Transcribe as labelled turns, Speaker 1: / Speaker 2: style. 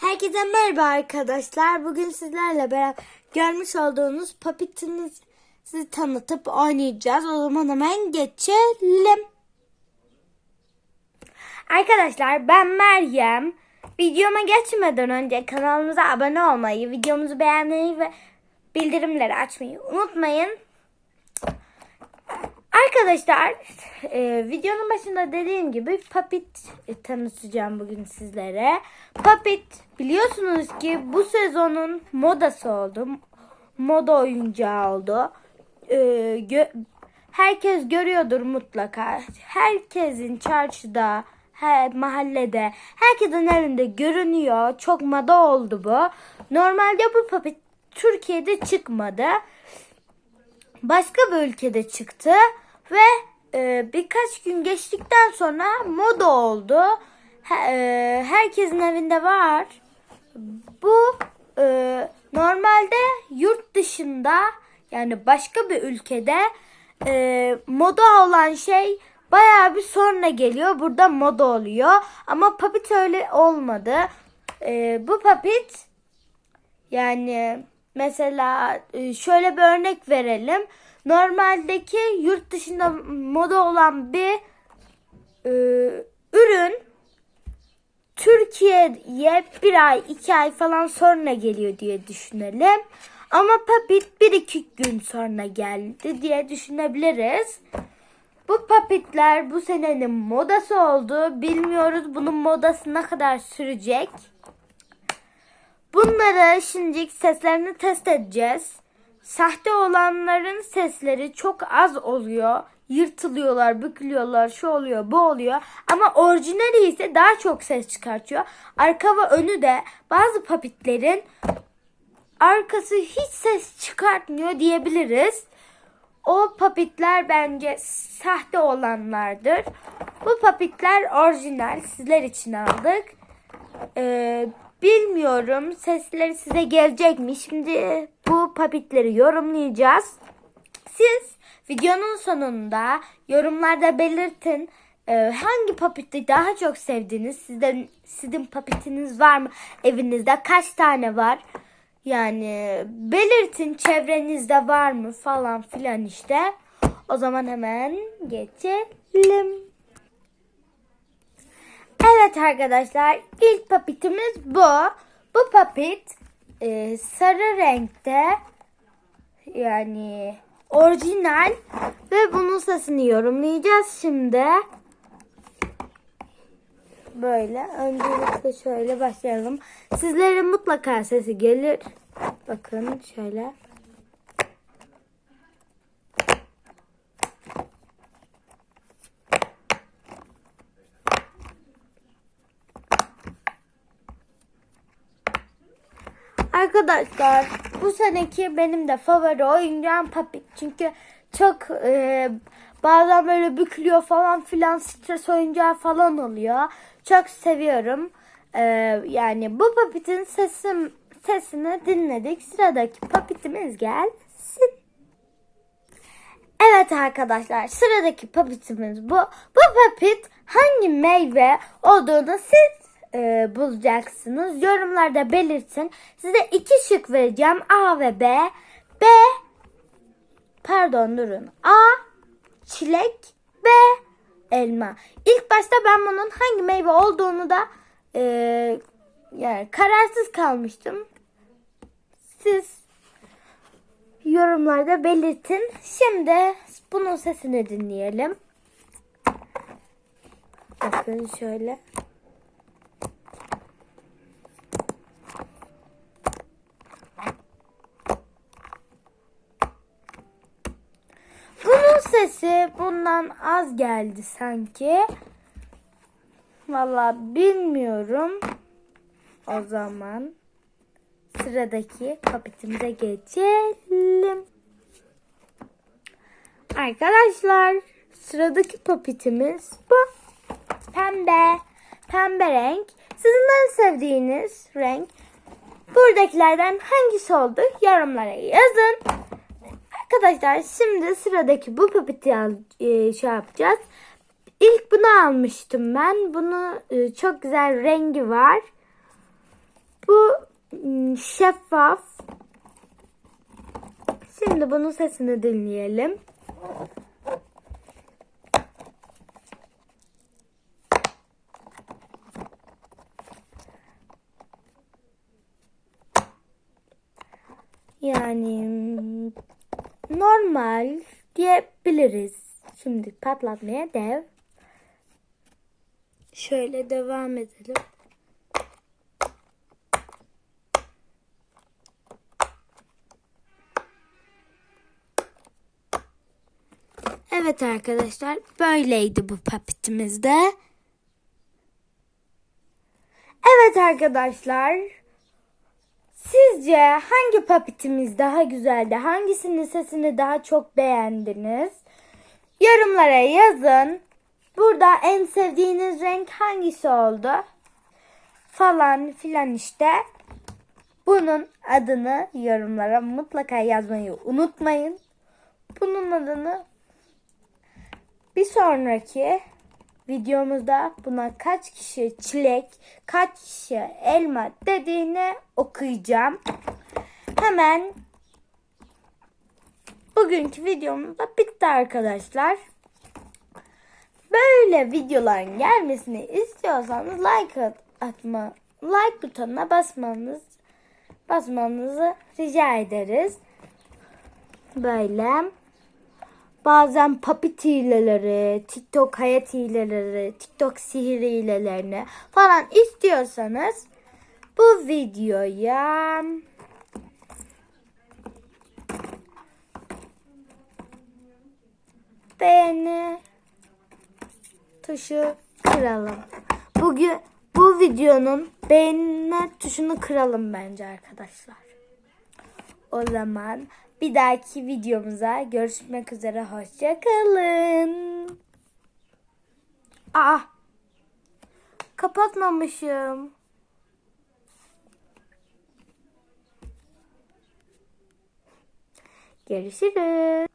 Speaker 1: Herkese merhaba arkadaşlar. Bugün sizlerle beraber görmüş olduğunuz papitinizi tanıtıp oynayacağız. O zaman hemen geçelim. Arkadaşlar ben Meryem. Videoma geçmeden önce kanalımıza abone olmayı, videomuzu beğenmeyi ve bildirimleri açmayı unutmayın. Arkadaşlar e, videonun başında dediğim gibi Papit e, tanıtacağım bugün sizlere. Papit biliyorsunuz ki bu sezonun modası oldu. Moda oyuncağı oldu. E, gö- herkes görüyordur mutlaka. Herkesin çarşıda, her mahallede, herkesin elinde görünüyor. Çok moda oldu bu. Normalde bu Papit Türkiye'de çıkmadı başka bir ülkede çıktı ve e, birkaç gün geçtikten sonra moda oldu. He- e, herkesin evinde var. Bu e, normalde yurt dışında yani başka bir ülkede e, moda olan şey bayağı bir sonra geliyor. Burada moda oluyor. Ama papit öyle olmadı. E, bu papit yani mesela e, şöyle bir örnek verelim. Normaldeki yurt dışında moda olan bir e, ürün Türkiye'ye bir ay iki ay falan sonra geliyor diye düşünelim. Ama Papit bir iki gün sonra geldi diye düşünebiliriz. Bu papitler bu senenin modası oldu. Bilmiyoruz bunun modası ne kadar sürecek. Bunları şimdi seslerini test edeceğiz. Sahte olanların sesleri çok az oluyor. Yırtılıyorlar, bükülüyorlar, şu oluyor, bu oluyor. Ama orijinali ise daha çok ses çıkartıyor. Arka ve önü de bazı papitlerin arkası hiç ses çıkartmıyor diyebiliriz. O papitler bence sahte olanlardır. Bu papitler orijinal. Sizler için aldık. Ee, bilmiyorum sesleri size gelecek mi? Şimdi bu papitleri yorumlayacağız. Siz videonun sonunda yorumlarda belirtin e, hangi papiti daha çok sevdiğiniz. Sizden sizin papitiniz var mı evinizde? Kaç tane var? Yani belirtin çevrenizde var mı falan filan işte. O zaman hemen geçelim. Evet arkadaşlar ilk papitimiz bu. Bu papit e, sarı renkte yani orijinal ve bunun sesini yorumlayacağız şimdi. Böyle öncelikle şöyle başlayalım. Sizlerin mutlaka sesi gelir. Bakın şöyle. Arkadaşlar bu seneki benim de favori oyuncağım Papik. Çünkü çok e, bazen böyle bükülüyor falan filan stres oyuncağı falan oluyor. Çok seviyorum. E, yani bu Papit'in sesim, sesini dinledik. Sıradaki Papit'imiz gelsin. Evet arkadaşlar sıradaki papitimiz bu. Bu papit hangi meyve olduğunu siz e, bulacaksınız. Yorumlarda belirtin. Size iki şık vereceğim. A ve B. B pardon durun. A çilek B elma. İlk başta ben bunun hangi meyve olduğunu da e, yani kararsız kalmıştım. Siz yorumlarda belirtin. Şimdi bunun sesini dinleyelim. Bakın şöyle. Bunun sesi bundan az geldi sanki. Valla bilmiyorum. O zaman sıradaki papitimize geçelim. Arkadaşlar sıradaki papitimiz bu. Pembe. Pembe renk. Sizin en sevdiğiniz renk. Buradakilerden hangisi oldu? Yorumlara yazın. Arkadaşlar şimdi sıradaki bu papiti e, şey yapacağız. İlk bunu almıştım ben. Bunu e, çok güzel rengi var. Bu mm, şeffaf. Şimdi bunun sesini dinleyelim. Yani normal diyebiliriz. Şimdi patlatmaya dev. Şöyle devam edelim. Evet arkadaşlar böyleydi bu papetimiz de. Evet arkadaşlar sizce hangi papetimiz daha güzeldi? Hangisinin sesini daha çok beğendiniz? Yorumlara yazın. Burada en sevdiğiniz renk hangisi oldu? Falan filan işte. Bunun adını yorumlara mutlaka yazmayı unutmayın. Bunun adını bir sonraki videomuzda buna kaç kişi çilek, kaç kişi elma dediğini okuyacağım. Hemen bugünkü videomuz da bitti arkadaşlar. Böyle videoların gelmesini istiyorsanız like at- atma, like butonuna basmanız basmanızı rica ederiz. Böyle bazen papit hileleri, TikTok hayat hileleri, TikTok sihir hilelerini falan istiyorsanız bu videoya beğeni tuşu kıralım. Bugün bu videonun beğenme tuşunu kıralım bence arkadaşlar. O zaman bir dahaki videomuza görüşmek üzere. Hoşçakalın. Aa, kapatmamışım. Görüşürüz.